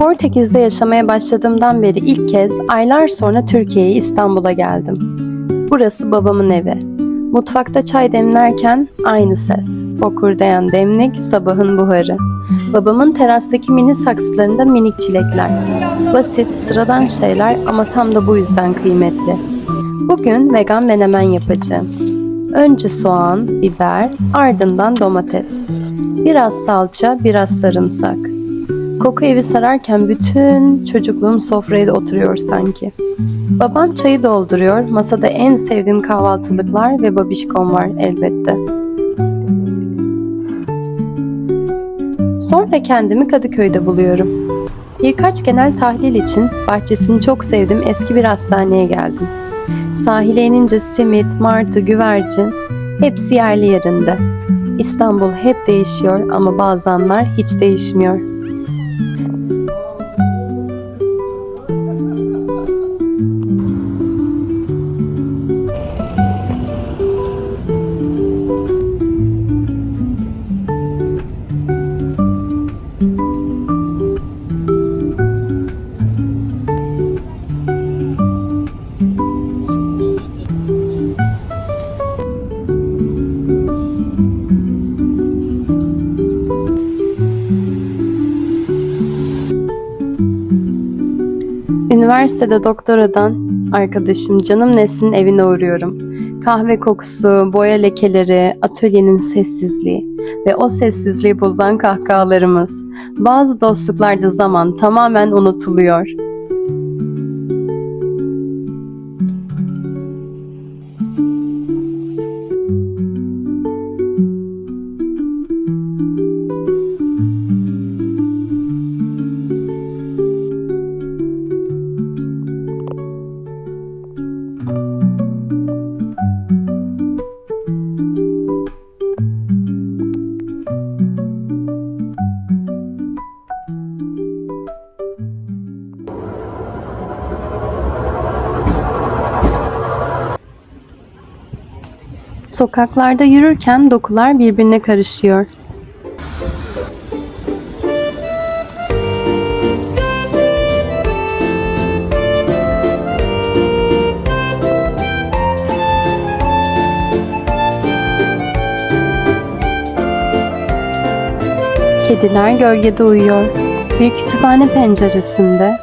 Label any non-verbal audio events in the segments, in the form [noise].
Portekiz'de yaşamaya başladığımdan beri ilk kez aylar sonra Türkiye'ye İstanbul'a geldim. Burası babamın evi. Mutfakta çay demlerken aynı ses. Fokurdayan demlik, sabahın buharı. Babamın terastaki mini saksılarında minik çilekler. Basit, sıradan şeyler ama tam da bu yüzden kıymetli. Bugün vegan menemen yapacağım. Önce soğan, biber, ardından domates. Biraz salça, biraz sarımsak. Koku evi sararken bütün çocukluğum sofraya oturuyor sanki. Babam çayı dolduruyor, masada en sevdiğim kahvaltılıklar ve babişkom var elbette. Sonra kendimi Kadıköy'de buluyorum. Birkaç genel tahlil için bahçesini çok sevdiğim eski bir hastaneye geldim. Sahile inince simit, martı, güvercin hepsi yerli yerinde. İstanbul hep değişiyor ama bazı anlar hiç değişmiyor. Üniversitede doktoradan arkadaşım canım Nesin'in evine uğruyorum. Kahve kokusu, boya lekeleri, atölyenin sessizliği ve o sessizliği bozan kahkahalarımız. Bazı dostluklarda zaman tamamen unutuluyor. Sokaklarda yürürken dokular birbirine karışıyor. Kediler gölgede uyuyor. Bir kütüphane penceresinde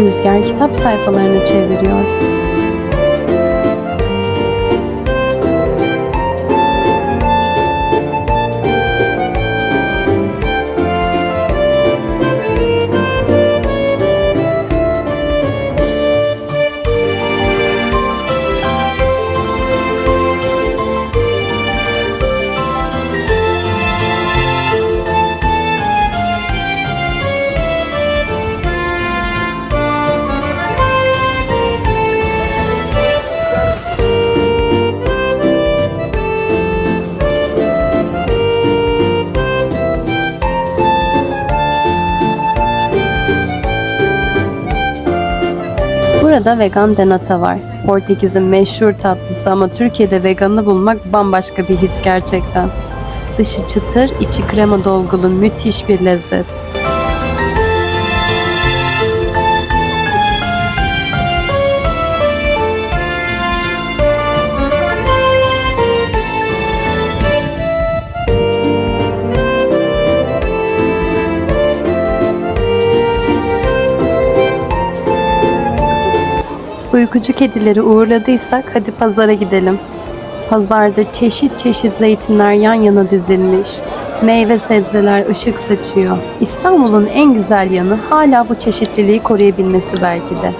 rüzgar kitap sayfalarını çeviriyor. Burada vegan denata var. Portekiz'in meşhur tatlısı ama Türkiye'de veganı bulmak bambaşka bir his gerçekten. Dışı çıtır, içi krema dolgulu müthiş bir lezzet. Uykucu kedileri uğurladıysak hadi pazara gidelim. Pazarda çeşit çeşit zeytinler yan yana dizilmiş. Meyve sebzeler ışık saçıyor. İstanbul'un en güzel yanı hala bu çeşitliliği koruyabilmesi belki de.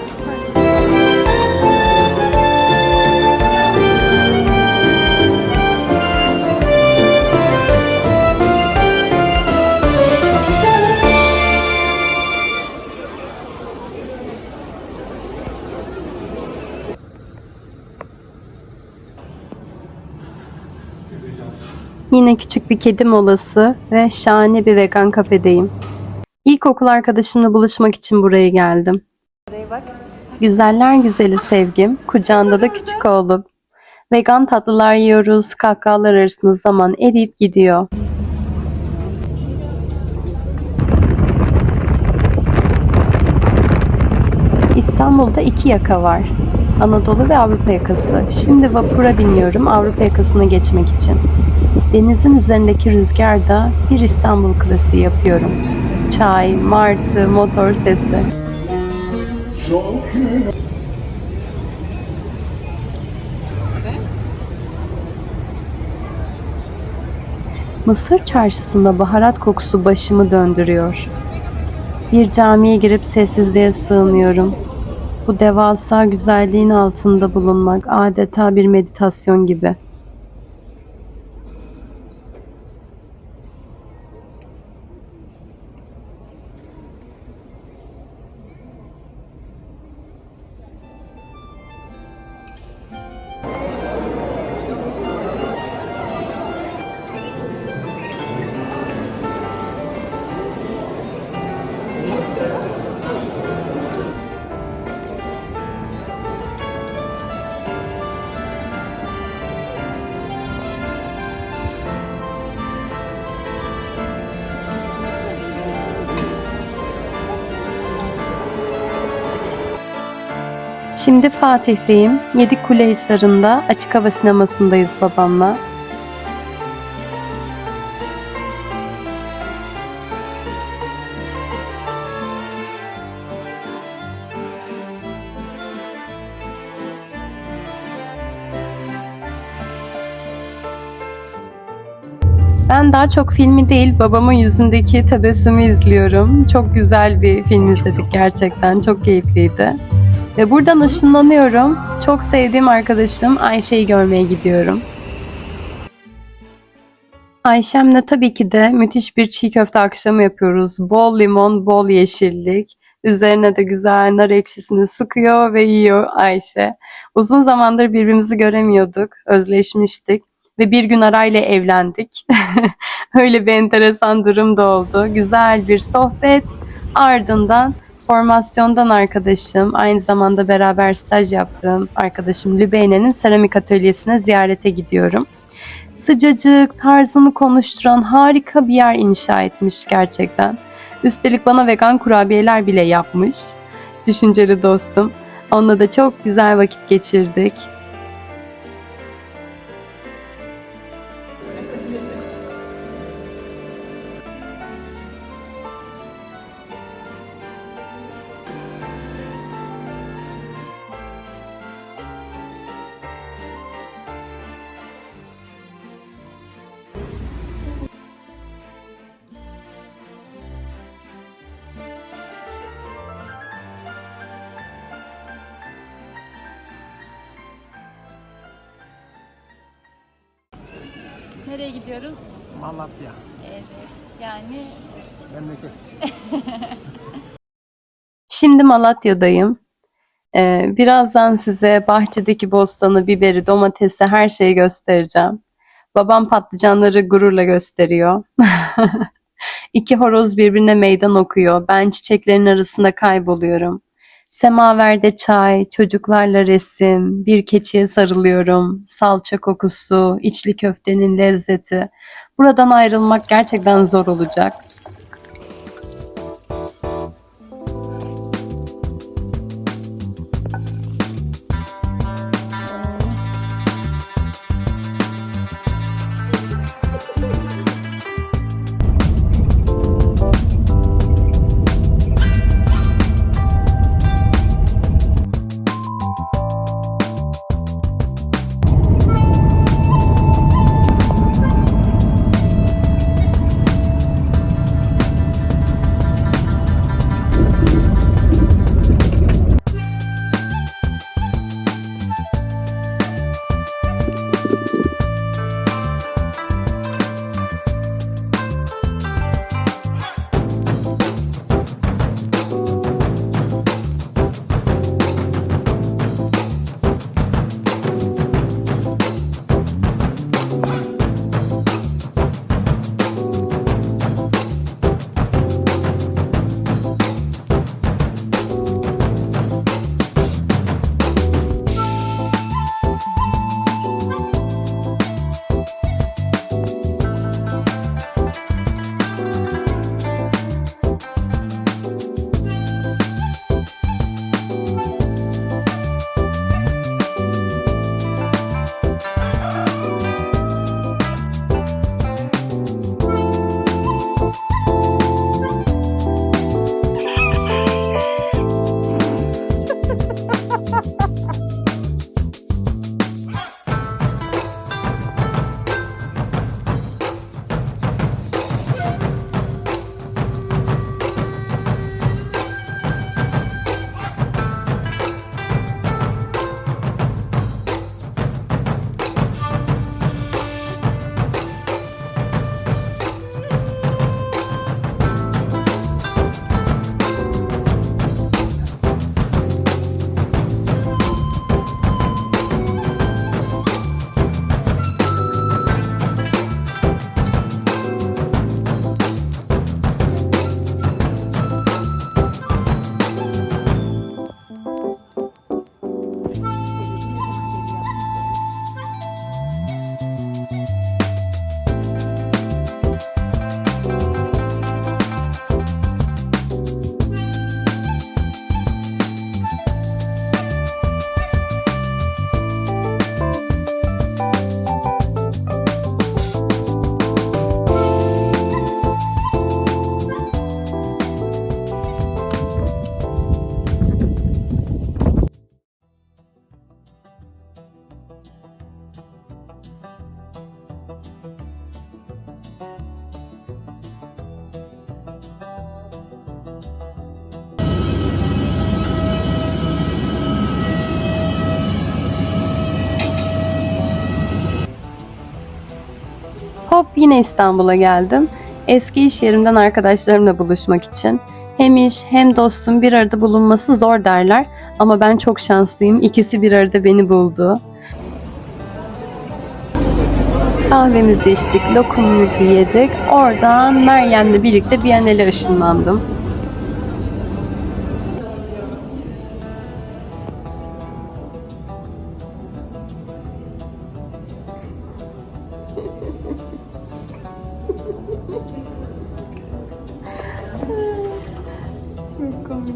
Yine küçük bir kedi molası ve şahane bir vegan kafedeyim. İlkokul arkadaşımla buluşmak için buraya geldim. Güzeller güzeli sevgim, kucağında da küçük oğlum. Vegan tatlılar yiyoruz, kahkahalar arasında zaman eriyip gidiyor. İstanbul'da iki yaka var. Anadolu ve Avrupa yakası. Şimdi vapura biniyorum Avrupa yakasına geçmek için. Denizin üzerindeki rüzgarda bir İstanbul klasiği yapıyorum. Çay, martı, motor sesleri. Çok Mısır çarşısında baharat kokusu başımı döndürüyor. Bir camiye girip sessizliğe sığınıyorum. Bu devasa güzelliğin altında bulunmak adeta bir meditasyon gibi. Şimdi Fatih'teyim. Yedikule Hisarı'nda açık hava sinemasındayız babamla. Ben daha çok filmi değil babamın yüzündeki tebessümü izliyorum. Çok güzel bir film izledik gerçekten. Çok keyifliydi. Ve buradan ışınlanıyorum. Çok sevdiğim arkadaşım Ayşe'yi görmeye gidiyorum. Ayşem'le tabii ki de müthiş bir çiğ köfte akşamı yapıyoruz. Bol limon, bol yeşillik. Üzerine de güzel nar ekşisini sıkıyor ve yiyor Ayşe. Uzun zamandır birbirimizi göremiyorduk, özleşmiştik ve bir gün arayla evlendik. [laughs] Öyle bir enteresan durum da oldu. Güzel bir sohbet. Ardından formasyondan arkadaşım, aynı zamanda beraber staj yaptığım arkadaşım Lübeyne'nin seramik atölyesine ziyarete gidiyorum. Sıcacık, tarzını konuşturan harika bir yer inşa etmiş gerçekten. Üstelik bana vegan kurabiyeler bile yapmış. Düşünceli dostum. Onunla da çok güzel vakit geçirdik. Nereye gidiyoruz? Malatya Evet. Yani memleket. [laughs] Şimdi Malatya'dayım. Ee, birazdan size bahçedeki bostanı, biberi, domatesi, her şeyi göstereceğim. Babam patlıcanları gururla gösteriyor. [laughs] İki horoz birbirine meydan okuyor. Ben çiçeklerin arasında kayboluyorum. Semaverde çay, çocuklarla resim, bir keçiye sarılıyorum. Salça kokusu, içli köftenin lezzeti. Buradan ayrılmak gerçekten zor olacak. Hop yine İstanbul'a geldim. Eski iş yerimden arkadaşlarımla buluşmak için. Hem iş hem dostum bir arada bulunması zor derler ama ben çok şanslıyım. İkisi bir arada beni buldu. Kahvemizi içtik, lokumumuzu yedik. Oradan Meryem'le birlikte Biennale ışınlandım. Ya.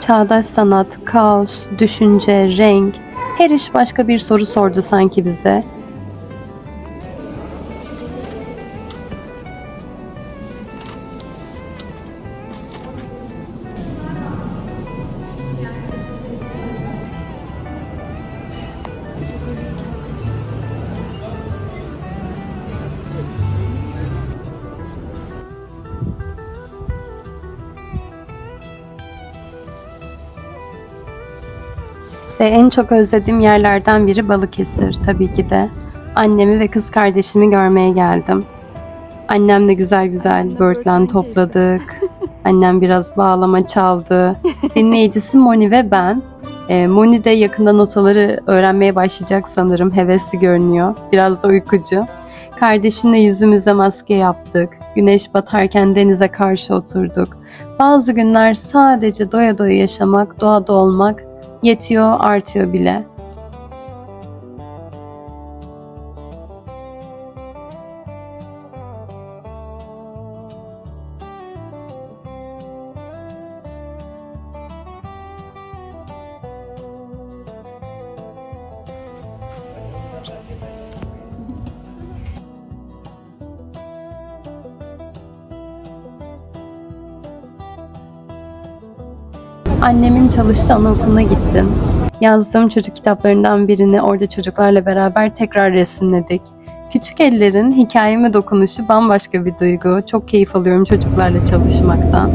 Çağdaş sanat, kaos, düşünce, renk, her iş başka bir soru sordu sanki bize. Ve en çok özlediğim yerlerden biri Balıkesir tabii ki de. Annemi ve kız kardeşimi görmeye geldim. Annemle güzel güzel börtlen topladık. [laughs] Annem biraz bağlama çaldı. Dinleyicisi Moni ve ben. Ee, Moni de yakında notaları öğrenmeye başlayacak sanırım. Hevesli görünüyor. Biraz da uykucu. Kardeşimle yüzümüze maske yaptık. Güneş batarken denize karşı oturduk. Bazı günler sadece doya doya yaşamak, doğada olmak yetiyor, artıyor bile. Annemin çalıştığı anaokuluna gittim. Yazdığım çocuk kitaplarından birini orada çocuklarla beraber tekrar resimledik. Küçük ellerin hikayeme dokunuşu bambaşka bir duygu. Çok keyif alıyorum çocuklarla çalışmaktan.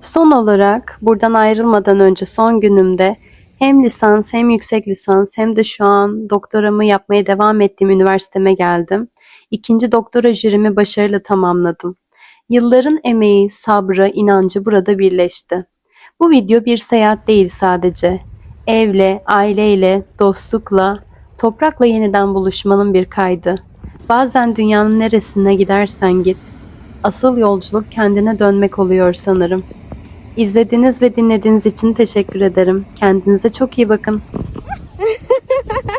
Son olarak buradan ayrılmadan önce son günümde hem lisans hem yüksek lisans hem de şu an doktoramı yapmaya devam ettiğim üniversiteme geldim. İkinci doktora jürimi başarıyla tamamladım. Yılların emeği, sabrı, inancı burada birleşti. Bu video bir seyahat değil sadece. Evle, aileyle, dostlukla, toprakla yeniden buluşmanın bir kaydı. Bazen dünyanın neresine gidersen git. Asıl yolculuk kendine dönmek oluyor sanırım. İzlediğiniz ve dinlediğiniz için teşekkür ederim. Kendinize çok iyi bakın. [laughs]